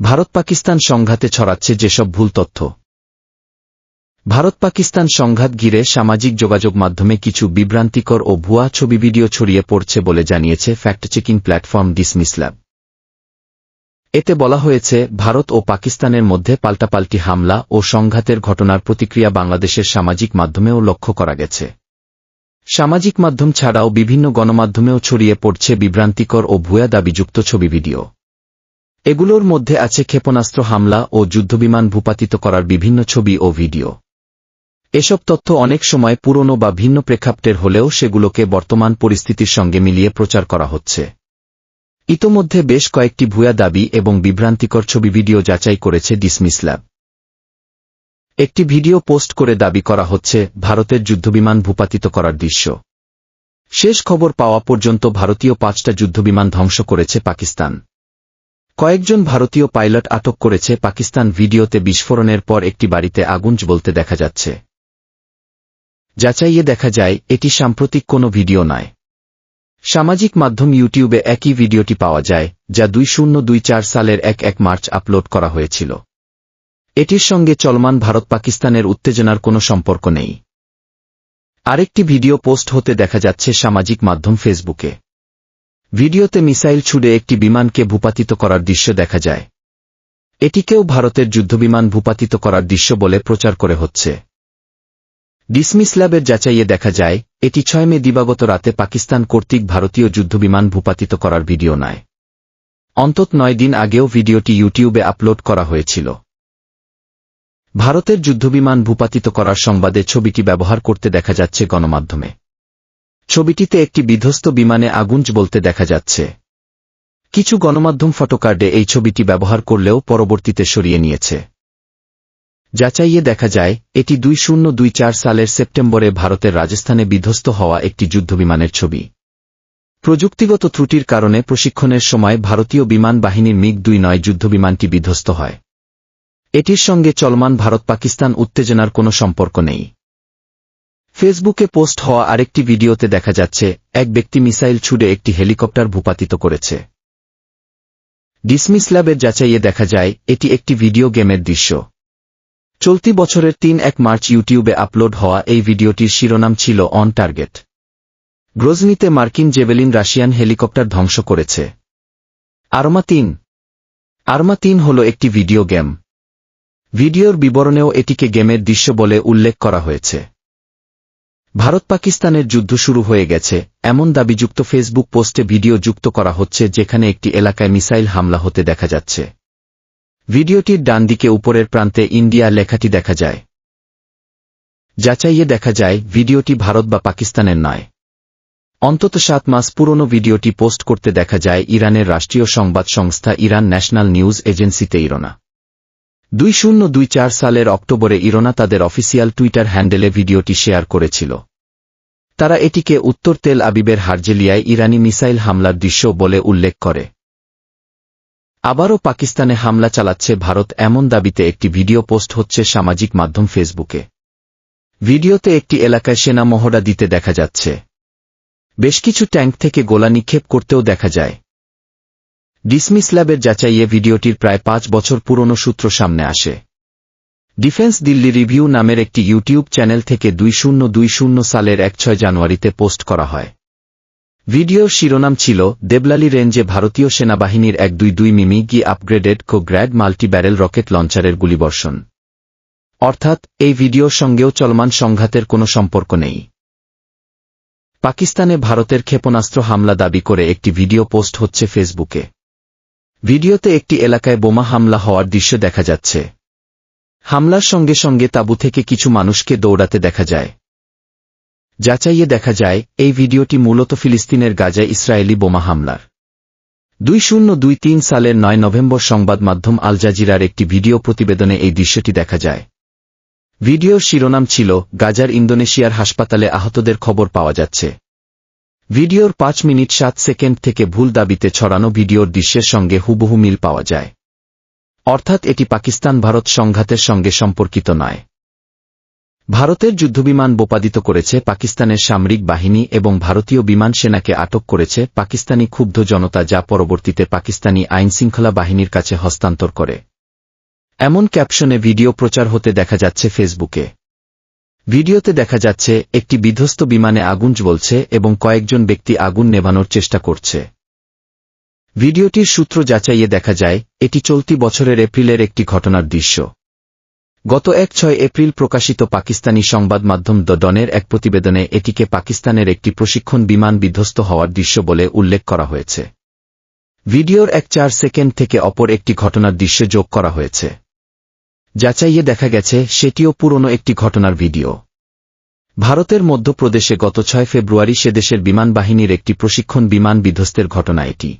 ভারত পাকিস্তান সংঘাতে ছড়াচ্ছে যেসব ভুল তথ্য। ভারত পাকিস্তান সংঘাত ঘিরে সামাজিক যোগাযোগ মাধ্যমে কিছু বিভ্রান্তিকর ও ভুয়া ছবি ভিডিও ছড়িয়ে পড়ছে বলে জানিয়েছে ফ্যাক্ট চেকিং প্ল্যাটফর্ম ডিসমিসল্যাব এতে বলা হয়েছে, ভারত ও পাকিস্তানের মধ্যে পাল্টাপাল্টি হামলা ও সংঘাতের ঘটনার প্রতিক্রিয়া বাংলাদেশের সামাজিক মাধ্যমেও লক্ষ্য করা গেছে। সামাজিক মাধ্যম ছাড়াও বিভিন্ন গণমাধ্যমেও ছড়িয়ে পড়ছে বিভ্রান্তিকর ও ভুয়া দাবিযুক্ত ছবি ভিডিও। এগুলোর মধ্যে আছে ক্ষেপণাস্ত্র হামলা ও যুদ্ধবিমান ভূপাতিত করার বিভিন্ন ছবি ও ভিডিও। এসব তথ্য অনেক সময় পুরনো বা ভিন্ন প্রেক্ষাপটের হলেও সেগুলোকে বর্তমান পরিস্থিতির সঙ্গে মিলিয়ে প্রচার করা হচ্ছে। ইতোমধ্যে বেশ কয়েকটি ভুয়া দাবি এবং বিভ্রান্তিকর ছবি ভিডিও যাচাই করেছে ডিসমিস ল্যাব। একটি ভিডিও পোস্ট করে দাবি করা হচ্ছে, ভারতের যুদ্ধবিমান ভূপাতিত করার দৃশ্য। শেষ খবর পাওয়া পর্যন্ত ভারতীয় পাঁচটা যুদ্ধবিমান ধ্বংস করেছে পাকিস্তান। কয়েকজন ভারতীয় পাইলট আটক করেছে পাকিস্তান ভিডিওতে বিস্ফোরণের পর একটি বাড়িতে আগুন বলতে দেখা যাচ্ছে। যাচাইয়ে দেখা যায়, এটি সাম্প্রতিক কোনো ভিডিও নয়। সামাজিক মাধ্যম ইউটিউবে একই ভিডিওটি পাওয়া যায়, যা দুই শূন্য দুই চার সালের এক এক মার্চ আপলোড করা হয়েছিল। এটির সঙ্গে চলমান ভারত পাকিস্তানের উত্তেজনার কোনো সম্পর্ক নেই। আরেকটি ভিডিও পোস্ট হতে দেখা যাচ্ছে সামাজিক মাধ্যম ফেসবুকে। ভিডিওতে মিসাইল ছুড়ে একটি বিমানকে ভূপাতিত করার দৃশ্য দেখা যায়। এটিকেও ভারতের যুদ্ধবিমান ভূপাতিত করার দৃশ্য বলে প্রচার করে হচ্ছে। ডিসমিস ল্যাবের যাচাইয়ে দেখা যায়, এটি ছয় মে দিবাগত রাতে পাকিস্তান কর্তৃক ভারতীয় যুদ্ধবিমান ভূপাতিত করার ভিডিও নয়। অন্তত নয় দিন আগেও ভিডিওটি ইউটিউবে আপলোড করা হয়েছিল। ভারতের যুদ্ধবিমান ভূপাতিত করার সংবাদে ছবিটি ব্যবহার করতে দেখা যাচ্ছে গণমাধ্যমে। ছবিটিতে একটি বিধ্বস্ত বিমানে আগুন বলতে দেখা যাচ্ছে। কিছু গণমাধ্যম ফটোকার্ডে এই ছবিটি ব্যবহার করলেও পরবর্তীতে সরিয়ে নিয়েছে। যাচাইয়ে দেখা যায়, এটি দুই শূন্য দুই চার সালের সেপ্টেম্বরে ভারতের রাজস্থানে বিধ্বস্ত হওয়া একটি যুদ্ধবিমানের ছবি। প্রযুক্তিগত ত্রুটির কারণে প্রশিক্ষণের সময় ভারতীয় বিমান বাহিনীর মিগ দুই নয় যুদ্ধবিমানটি বিধ্বস্ত হয়। এটির সঙ্গে চলমান ভারত পাকিস্তান উত্তেজনার কোনো সম্পর্ক নেই। ফেসবুকে পোস্ট হওয়া আরেকটি ভিডিওতে দেখা যাচ্ছে, এক ব্যক্তি মিসাইল ছুড়ে একটি হেলিকপ্টার ভূপাতিত করেছে। ডিসমিস ল্যাবের যাচাইয়ে দেখা যায়, এটি একটি ভিডিও গেমের দৃশ্য। চলতি বছরের তিন এক মার্চ ইউটিউবে আপলোড হওয়া এই ভিডিওটির শিরোনাম ছিল অন টার্গেট। গ্রোজনিতে মার্কিন জেভেলিন রাশিয়ান হেলিকপ্টার ধ্বংস করেছে। আরমা তিন। আরমা তিন হল একটি ভিডিও গেম। ভিডিওর বিবরণেও এটিকে গেমের দৃশ্য বলে উল্লেখ করা হয়েছে। ভারত পাকিস্তানের যুদ্ধ শুরু হয়ে গেছে। এমন দাবিযুক্ত ফেসবুক পোস্টে ভিডিও যুক্ত করা হচ্ছে যেখানে একটি এলাকায় মিসাইল হামলা হতে দেখা যাচ্ছে। ভিডিওটির ডান দিকে উপরের প্রান্তে ইন্ডিয়া লেখাটি দেখা যায়। যাচাইয়ে দেখা যায়, ভিডিওটি ভারত বা পাকিস্তানের নয়। অন্তত সাত মাস পুরনো ভিডিওটি পোস্ট করতে দেখা যায়, ইরানের রাষ্ট্রীয় সংবাদ সংস্থা ইরান ন্যাশনাল নিউজ এজেন্সিতে ইরোনা। দুই শূন্য দুই চার সালের অক্টোবরে ইরোনা তাদের অফিসিয়াল টুইটার হ্যান্ডেলে ভিডিওটি শেয়ার করেছিল। তারা এটিকে উত্তর তেল আবিবের হার্জেলিয়ায় ইরানি মিসাইল হামলার দৃশ্য বলে উল্লেখ করে। আবারও পাকিস্তানে হামলা চালাচ্ছে ভারত এমন দাবিতে একটি ভিডিও পোস্ট হচ্ছে সামাজিক মাধ্যম ফেসবুকে। ভিডিওতে একটি এলাকায় সেনা মহড়া দিতে দেখা যাচ্ছে। বেশ কিছু ট্যাঙ্ক থেকে গোলা নিক্ষেপ করতেও দেখা যায়। ডিসমিস ল্যাবের যাচাইয়ে ভিডিওটির প্রায় পাঁচ বছর পুরনো সূত্র সামনে আসে। ডিফেন্স দিল্লি রিভিউ নামের একটি ইউটিউব চ্যানেল থেকে দুই শূন্য দুই শূন্য সালের এক ছয় জানুয়ারিতে পোস্ট করা হয়। ভিডিওর শিরোনাম ছিল, দেবলালি রেঞ্জে ভারতীয় সেনাবাহিনীর এক দুই দুই মিমি গি আপগ্রেডেড কো গ্র্যাড মাল্টি ব্যারেল রকেট লঞ্চারের গুলিবর্ষণ। অর্থাৎ, এই ভিডিওর সঙ্গেও চলমান সংঘাতের কোনো সম্পর্ক নেই। পাকিস্তানে ভারতের ক্ষেপণাস্ত্র হামলা দাবি করে একটি ভিডিও পোস্ট হচ্ছে ফেসবুকে। ভিডিওতে একটি এলাকায় বোমা হামলা হওয়ার দৃশ্য দেখা যাচ্ছে। হামলার সঙ্গে সঙ্গে তাঁবু থেকে কিছু মানুষকে দৌড়াতে দেখা যায়। যাচাইয়ে দেখা যায়, এই ভিডিওটি মূলত ফিলিস্তিনের গাজায় ইসরায়েলি বোমা হামলার। দুই শূন্য দুই তিন সালের নয় নভেম্বর সংবাদ মাধ্যম আল জাজিরার একটি ভিডিও প্রতিবেদনে এই দৃশ্যটি দেখা যায়। ভিডিওর শিরোনাম ছিল, গাজার ইন্দোনেশিয়ার হাসপাতালে আহতদের খবর পাওয়া যাচ্ছে। ভিডিওর পাঁচ মিনিট সাত সেকেন্ড থেকে ভুল দাবিতে ছড়ানো ভিডিওর দৃশ্যের সঙ্গে হুবহু মিল পাওয়া যায়। অর্থাৎ এটি পাকিস্তান ভারত সংঘাতের সঙ্গে সম্পর্কিত নয়। ভারতের যুদ্ধবিমান বোপাদিত করেছে পাকিস্তানের সামরিক বাহিনী এবং ভারতীয় বিমান সেনাকে আটক করেছে পাকিস্তানি ক্ষুব্ধ জনতা যা পরবর্তীতে পাকিস্তানি আইনশৃঙ্খলা বাহিনীর কাছে হস্তান্তর করে। এমন ক্যাপশনে ভিডিও প্রচার হতে দেখা যাচ্ছে ফেসবুকে। ভিডিওতে দেখা যাচ্ছে, একটি বিধ্বস্ত বিমানে আগুন জ্বলছে এবং কয়েকজন ব্যক্তি আগুন নেভানোর চেষ্টা করছে। ভিডিওটির সূত্র যাচাইয়ে দেখা যায়, এটি চলতি বছরের এপ্রিলের একটি ঘটনার দৃশ্য। গত এক ছয় এপ্রিল প্রকাশিত পাকিস্তানি সংবাদ মাধ্যম দ্য ডনের এক প্রতিবেদনে এটিকে পাকিস্তানের একটি প্রশিক্ষণ বিমান বিধ্বস্ত হওয়ার দৃশ্য বলে উল্লেখ করা হয়েছে। ভিডিওর এক চার সেকেন্ড থেকে অপর একটি ঘটনার দৃশ্য যোগ করা হয়েছে। যাচাইয়ে দেখা গেছে, সেটিও পুরনো একটি ঘটনার ভিডিও। ভারতের মধ্যপ্রদেশে গত ছয় ফেব্রুয়ারি সে দেশের বিমান বাহিনীর একটি প্রশিক্ষণ বিমান বিধ্বস্তের ঘটনা এটি।